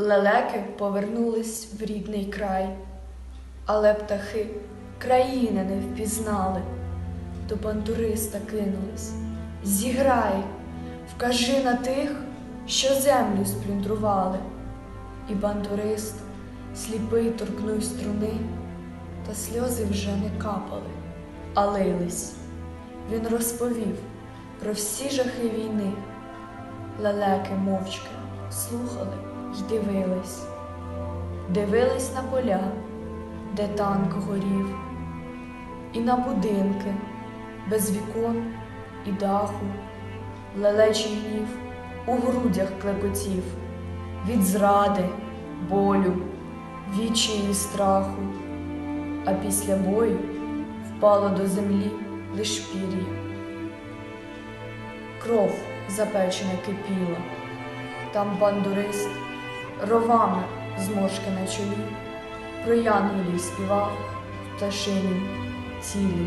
Лелеки повернулись в рідний край, але птахи країни не впізнали, до бандуриста кинулись. Зіграй, вкажи на тих, що землю сплюндрували. І бандурист, сліпий торкнув струни, та сльози вже не капали, а лились. Він розповів про всі жахи війни. Лелеки мовчки слухали й дивились, дивились на поля, де танк горів, і на будинки без вікон і даху, лелечий гнів у грудях клекотів. Від зради, болю, відчаї і страху, а після бою впало до землі лиш пір'я. Кров запечена кипіла, там бандурист ровами зморшки на чолі, про янголів співав пташині тілі.